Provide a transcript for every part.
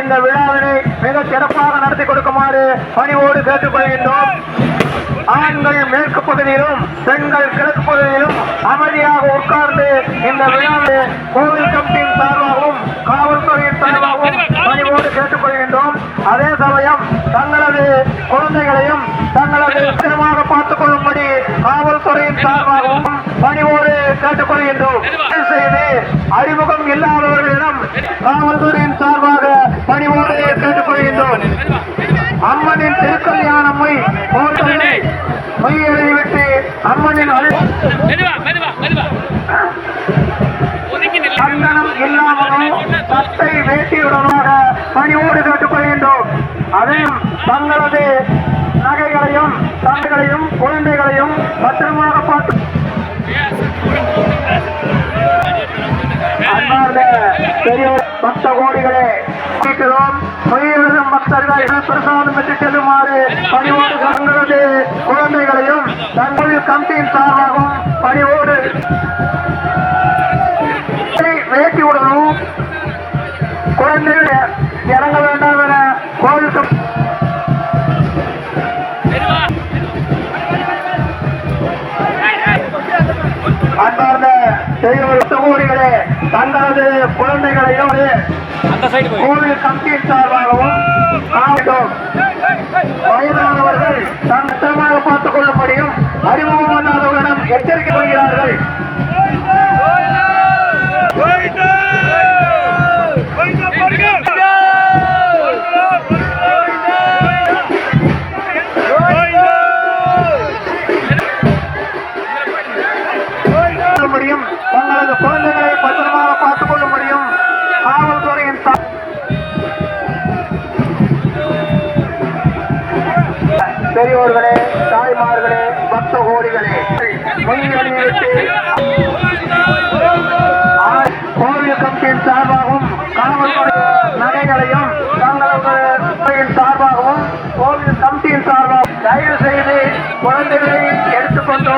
இந்த விழாவினை மிக சிறப்பாக நடத்தி கொடுக்குமாறு பணிவோடு கேட்டுக்கொள்கின்றோம். ஆண்கள் மேற்கு பகுதியிலும் பெண்கள் கிழக்கு பகுதியிலும் அமைதியாக உட்கார்ந்து இந்த விழாவில் கோவில் கமிட்டியின் சார்பாகவும் காவல்துறையின் சார்பாகவும் பணிவோடு கேட்டுக்கொள்கின்றோம். அதே சமயம் தங்களது குழந்தைகளையும் தங்களது சிறமாக பார்த்துக் கொள்ளும்படி காவல்துறையின் சார்பாகவும் பணிவோடு கேட்டுக்கொள்கின்றோம். செய்து அறிமுகம் இல்லாதவர்களிடம் காவல்துறையின் சார்பாக பணிவோடு கேட்டுக்கொள்கின்றோம். அம்மனின் திருக்கல்யாணமை போன்றதை பொய் எழுதிவிட்டு அம்மனின் சந்தனம் இல்லாமலும் சட்டை வேட்டியுடனாக பணிவோடு கேட்டுக்கொள்கின்றோம். அதே தங்களது பக்த கோடிகளே கேட்கிறோம் மொழியிலும் பக்தர்கள் பிரசாதம் பெற்று செல்லுமாறு பணிவோடு தங்களது குழந்தைகளையும் தங்கள் கமிட்டியின் சார்பாகவும் பணிவோடு வேட்டி விடணும் குழந்தைகள் இறங்க வேண்டாம் என கோவிலுக்கு அன்பார்ந்த செய்தி சகோதரிகளே தங்களது போய். கோவில் கமிட்டியின் சார்பாகவும் வயதானவர்கள் தங்கமாக பார்த்துக் கொள்ளும்படியும் அறிமுகமானவர்களிடம் எச்சரிக்கை பெரியோர்களே தாய்மார்களே பக்த கோடிகளே முன்னிலையிட்டு ஆ- கோவில் கமிட்டியின் சார்பாகவும் காவல்துறை நகைகளையும் தங்களது சார்பாகவும் கோவில் கமிட்டியின் சார்பாகவும் தயவு செய்து குழந்தைகளை எடுத்துக்கொண்டு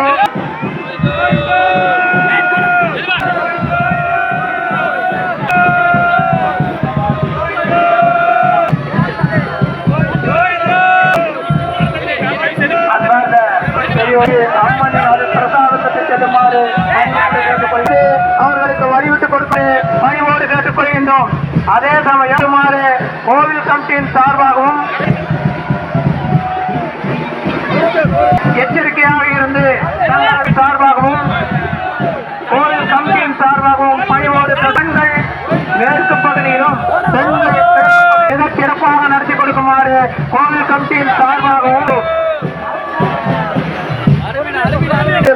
அதே சமயம் கோவில் கமிட்டியின் சார்பாகவும் எச்சரிக்கையாக இருந்து சார்பாகவும் கோவில் கமிட்டியின் சார்பாகவும் பணிவோடு பெண்கள் மேற்கு பகுதியிலும் சிறப்பாக நடத்தி கொடுக்குமாறு கோவில் கமிட்டியின் சார்பாகவும்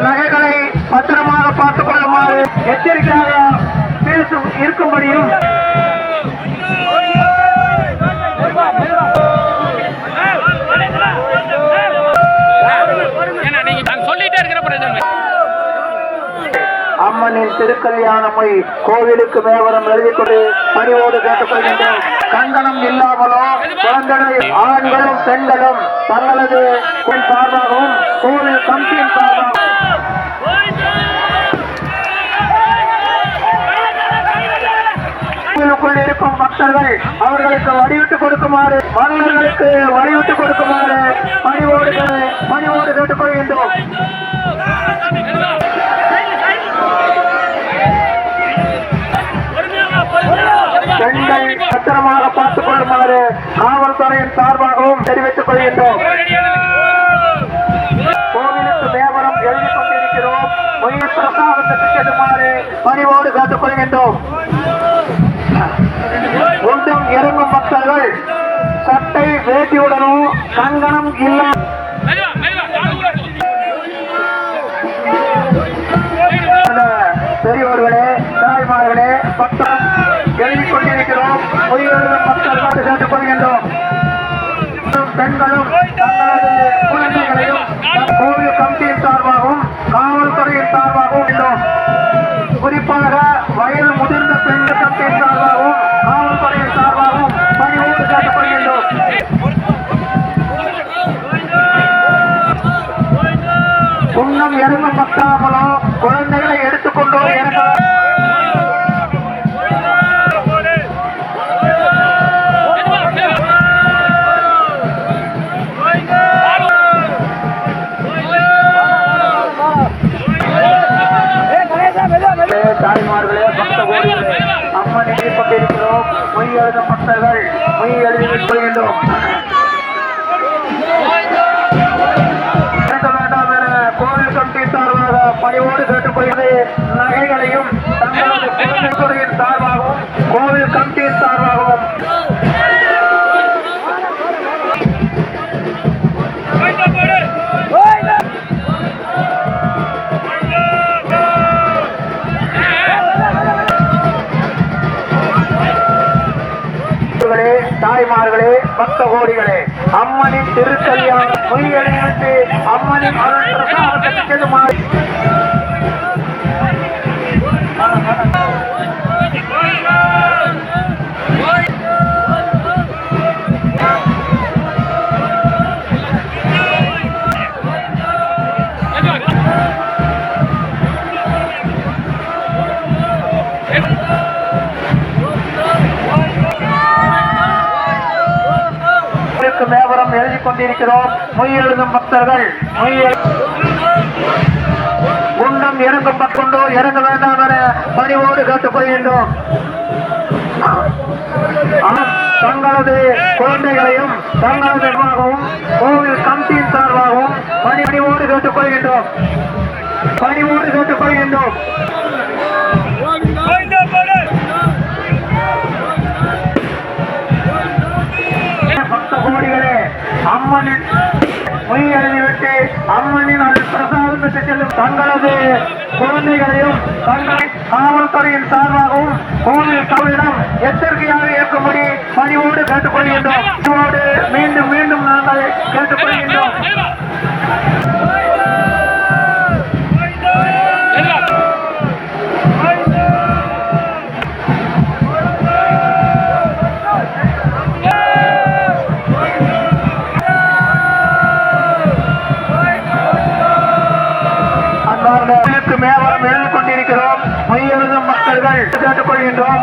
நகைகளை பத்திரமாக பார்த்துக் கொள்ளுமாறு எச்சரிக்கையாக இருக்கும்படியும் அம்மனின் திருக்கல்யாணமை கோவிலுக்கு மேவரம் எழுதி கொண்டு பணிவோடு கேட்டுக்கொள்கின்றோம் கங்கணம் இல்லாமலோ குழந்தைகள் ஆண்களும் பெண்களும் தங்களது கோயில் சார்பாகவும் கோவில் கமிட்டியின் சார்பாகவும் கோவிலுக்குள் இருக்கும் பக்தர்கள் அவர்களுக்கு வடிவிட்டு கொடுக்குமாறு மன்னர்களுக்கு வடிவிட்டு கொடுக்குமாறு பணிவோடு பணிவோடு கேட்டுக்கொள்கின்றோம் பெண்கள் பத்திரமாக பார்த்துக் கொள்ளுமாறு காவல்துறையின் சார்பாகவும் தெரிவித்துக் கொள்கின்றோம். கோவிலுக்கு மேவரம் எழுதி கொண்டிருக்கிறோம். உயிர் பிரசாதத்துக்கு செல்லுமாறு பணிவோடு கேட்டுக் கொள்கின்றோம். சட்டை வேட்டியுடனும் கங்கணம் இல்லா மொய் எழுத பக்தர்கள் மொய் எழுதி கொள்கின்றோம் வேண்டாம் என கோவில் கமிட்டி சார்பாக பணிவோடு கேட்டுக்கொள்கிறது நகைகளையும் தங்களது தாய்மார்களே பக்த கோடிகளே அம்மனின் திருக்கல்யாணம் மொய் அம்மனின் அருள் பாடிக் கொண்டிருக்கிறோம் மொய் எழுதும் பக்தர்கள் மொய் எழு- உண்டம் இறங்கும் பக்கொண்டோ இறங்க வேண்டாம் என பணிவோடு கேட்டுக்கொள்கின்றோம். ஆம், தங்களது குழந்தைகளையும் தங்களது நிர்வாகமும் கோவில் கமிட்டியின் சார்பாகவும் பணிபணிவோடு கேட்டுக்கொள்கின்றோம். பணிவோடு கேட்டுக்கொள்கின்றோம். பக்த அம்மனின் மொய் எழுதிவிட்டு அம்மனின் பிரசாதம் பெற்று செல்லும் தங்களது குழந்தைகளையும் தங்களை காவல்துறையின் சார்பாகவும் கோவில் தமிழிடம் எச்சரிக்கையாக இருக்கும்படி பணிவோடு கேட்டுக்கொள்கின்றோம். இதோடு மீண்டும் மீண்டும் நாங்கள் கேட்டுக்கொள்கின்றோம். மெதுவா மேவரம் எழுதி கொண்டிருக்கிறோம். மொய் மக்கள்கள் கேட்டுக்கொள்கின்றோம்.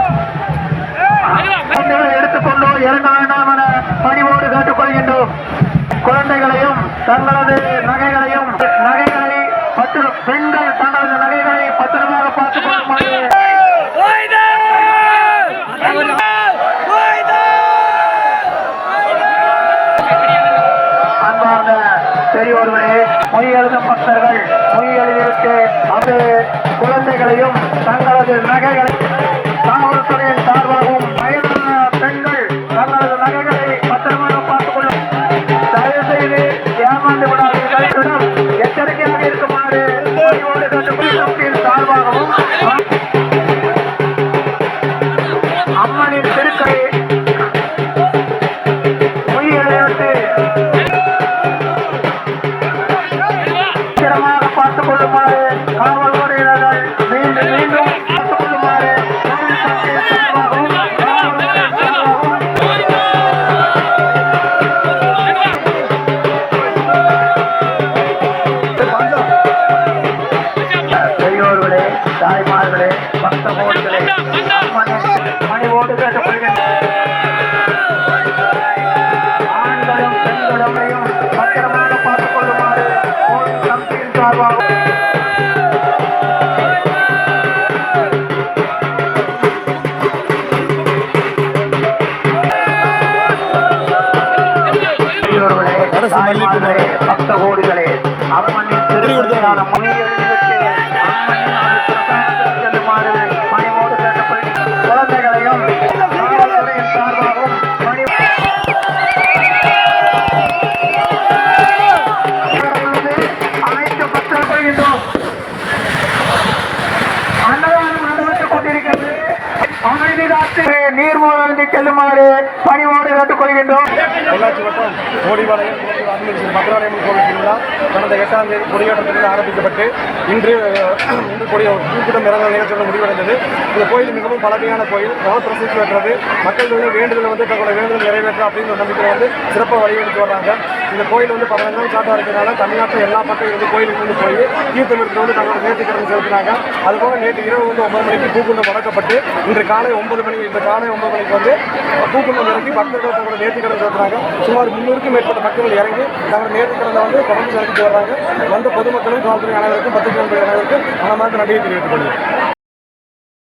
எடுத்துக்கொண்டோ இறங்க வேண்டாம் என பணிவோடு கேட்டுக்கொள்கின்றோம். குழந்தைகளையும் தங்களது நகைகளையும் நகைகளை பத்திர பெண்கள் தங்களது நகைகளை பத்திரமாக பார்த்துக் கொள்ளுமாறு அன்பார்ந்த பெரியோர்களே மொய் எழுதும் பக்தர்கள் மொய் எழுதியிருக்கு. அது குழந்தைகளையும் தங்களது நகைகளை தாய்மார்களே பக்த கோடிகளே அம்மனின் திருவிழான நீர்மூழ்கி செல்லுமாறு பணிவோடு கேட்டுக்கொள்கின்றோம். பொள்ளாச்சி வட்டம் கோடிபாளையம் பத்ராலயம் கோவில் திருவிழா கடந்த எட்டாம் தேதி கொடியேற்றத்திலிருந்து ஆரம்பிக்கப்பட்டு இன்று இன்று கொடிய கூட்டம் இறங்க நிகழ்ச்சியோடு முடிவடைந்தது. இந்த கோயில் மிகவும் பழமையான கோயில். நவ பிரசித்தி பெற்றது. மக்கள் வேண்டுதல் வந்து தங்களுடைய வேண்டுதல் நிறைவேற்ற அப்படின்னு நம்பிக்கை வந்து சிறப்பாக வழியெடுத்து வர்றாங்க. இந்த கோயில் வந்து பதினஞ்சாம் சாட்டாக இருக்கிறதால தமிழ்நாட்டில் எல்லா பக்கம் இருந்து கோயிலுக்கு வந்து போய் தீர்த்தமிட்டு வந்து தங்களோட நேர்த்திக்கடன் செலுத்தினாங்க. அதுபோக நேற்று இரவு வந்து ஒன்பது மணிக்கு பூக்குண்டம் வளர்க்கப்பட்டு இன்று காலை ஒன்பது மணிக்கு இன்று காலை ஒன்பது மணிக்கு வந்து பூக்குண்டம் இறங்கி பக்தர்கள் தங்களோட நேர்த்திக்கடன் செலுத்தினாங்க. சுமார் முன்னூறுக்கும் மேற்பட்ட மக்கள் இறங்கி தங்களோட நேர்த்திக்கடனை வந்து தொடர்ந்து செலுத்திட்டு வர்றாங்க. வந்த பொதுமக்களும் காவல்துறை அனைவருக்கும் பத்திரிகை அனைவருக்கும் மனமார்ந்த நடிகை தெரிவித்துக் கொள்கிறேன்.